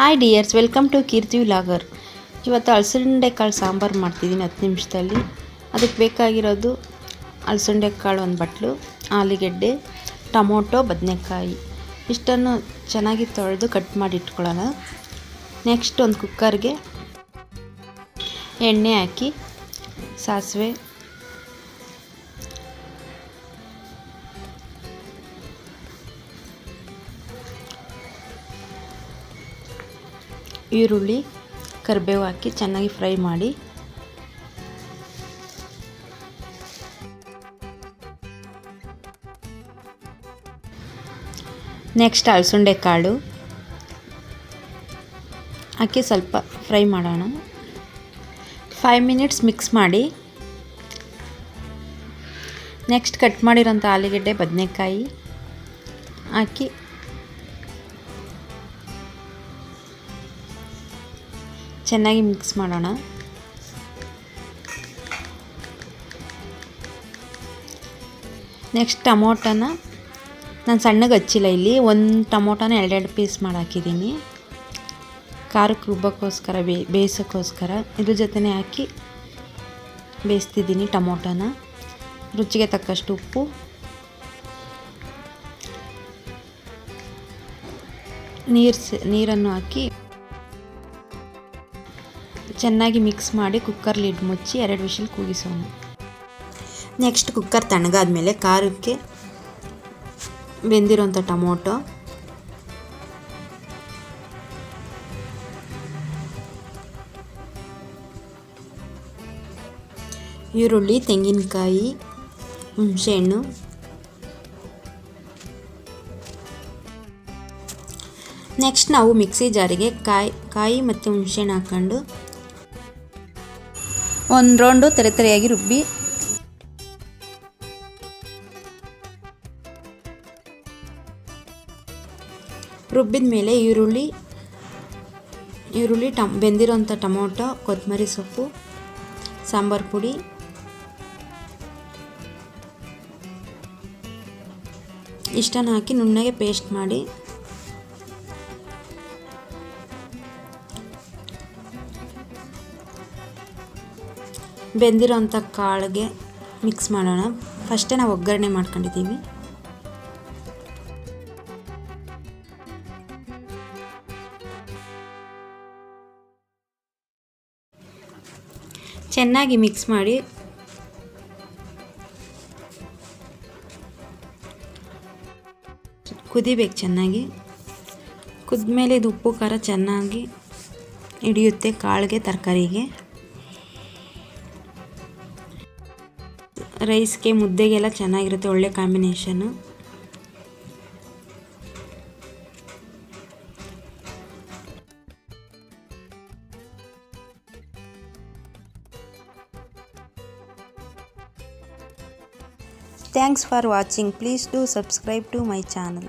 Hi dears welcome to Keerthi logger ಇವತ್ತು ಅಲಸಂಡೆ ಕಾಳು ಸಾಂಬಾರು ಮಾಡ್ತಿದ್ದೀನಿ ಹತ್ತು ನಿಮಿಷದಲ್ಲಿ. ಅದಕ್ಕೆ ಬೇಕಾಗಿರೋದು ಅಲಸಂಡೆ ಕಾಳು ಒಂದು ಬಟ್ಲು, ಆಲೂಗೆಡ್ಡೆ, ಟೊಮೊಟೊ, ಬದನೆಕಾಯಿ. ಇಷ್ಟನ್ನು ಚೆನ್ನಾಗಿ ತೊಳೆದು ಕಟ್ ಮಾಡಿ ಇಟ್ಕೊಳ್ಳೋಣ. ನೆಕ್ಸ್ಟ್ ಒಂದು ಕುಕ್ಕರ್ಗೆ ಎಣ್ಣೆ ಹಾಕಿ, ಸಾಸಿವೆ ಈರುಳ್ಳಿ, ಕರಿಬೇವು ಹಾಕಿ ಚೆನ್ನಾಗಿ ಫ್ರೈ ಮಾಡಿ. ನೆಕ್ಸ್ಟ್ ಅಲಸಂಡೆ ಕಾಳು. ಹಾಕಿ ಸ್ವಲ್ಪ ಫ್ರೈ ಮಾಡೋಣ. ಫೈವ್ ಮಿನಿಟ್ಸ್ ಮಿಕ್ಸ್ ಮಾಡಿ. ನೆಕ್ಸ್ಟ್ ಕಟ್ ಮಾಡಿರೋಂಥ ಆಲೂಗಡ್ಡೆ, ಬದನೆಕಾಯಿ ಹಾಕಿ ಚೆನ್ನಾಗಿ ಮಿಕ್ಸ್ ಮಾಡೋಣ. ನೆಕ್ಸ್ಟ್ ಟಮೋಟನ ನಾನು ಸಣ್ಣಗೆ ಹಚ್ಚಿಲ್ಲ ಇಲ್ಲಿ, ಒಂದು ಟೊಮೊಟೊನ ಎರಡೆರಡು ಪೀಸ್ ಮಾಡಿ ಹಾಕಿದ್ದೀನಿ. ಖಾರಕ್ಕೆ ರುಬ್ಬಕ್ಕೋಸ್ಕರ ಬೇಯಿಸೋಕ್ಕೋಸ್ಕರ ಇದ್ರ ಜೊತೆನೇ ಹಾಕಿ ಬೇಯಿಸ್ತಿದ್ದೀನಿ ಟೊಮೊಟೊನ. ರುಚಿಗೆ ತಕ್ಕಷ್ಟು ಉಪ್ಪು. ನೀರು ನೀರನ್ನು ಹಾಕಿ ಚೆನ್ನಾಗಿ ಮಿಕ್ಸ್ ಮಾಡಿ ಕುಕ್ಕರ್ ಲಿಡ್ ಮುಚ್ಚಿ ಎರಡು ವಿಷಲ್ ಕೂಗಿಸೋಣ. ನೆಕ್ಸ್ಟ್ ಕುಕ್ಕರ್ ತಣ್ಣಗಾದ್ಮೇಲೆ ಖಾರಕ್ಕೆ ಬೆಂದಿರೋಂಥ ಟೊಮೊಟೊ. ಈರುಳ್ಳಿ, ತೆಂಗಿನಕಾಯಿ, ಹುಣಸೆಹಣ್ಣು. ನೆಕ್ಸ್ಟ್ ನಾವು ಮಿಕ್ಸಿ ಜಾರಿಗೆ ಕಾಯಿ ಕಾಯಿ ಮತ್ತು ಹುಣಸೆಹಣ್ಣು ಹಾಕ್ಕೊಂಡು ಒಂದು ರೌಂಡು ತೆರೆ ತೆರೆಯಾಗಿ ರುಬ್ಬಿ. ರುಬ್ಬಿದ ಮೇಲೆ ಈರುಳ್ಳಿ ಈರುಳ್ಳಿ ಟಮ್, ಬೆಂದಿರೋಂಥ ಟೊಮೊಟೊ, ಕೊತ್ತಂಬರಿ ಸೊಪ್ಪು, ಸಾಂಬಾರು ಪುಡಿ. ಇಷ್ಟನ್ನು ಹಾಕಿ ನುಣ್ಣಗೆ ಪೇಸ್ಟ್ ಮಾಡಿ. ಬೆಂದಿರೋಂಥ ಕಾಳಿಗೆ ಮಿಕ್ಸ್ ಮಾಡೋಣ. ಫಸ್ಟೇ ನಾವು ಒಗ್ಗರಣೆ ಮಾಡ್ಕೊಂಡಿದ್ದೀವಿ. ಚೆನ್ನಾಗಿ ಮಿಕ್ಸ್ ಮಾಡಿ ಕುದಿಬೇಕು ಚೆನ್ನಾಗಿ. ಕುದ್ಮೇಲೆ ಇದು ಉಪ್ಪು, ಖಾರ ಚೆನ್ನಾಗಿ ಹಿಡಿಯುತ್ತೆ ಕಾಳಿಗೆ, ತರಕಾರಿಗೆ. ರೈಸ್ಗೆ ಮುದ್ದೆಗೆಲ್ಲ ಚೆನ್ನಾಗಿರುತ್ತೆ ಒಳ್ಳೆ combination thanks for watching please do subscribe to my channel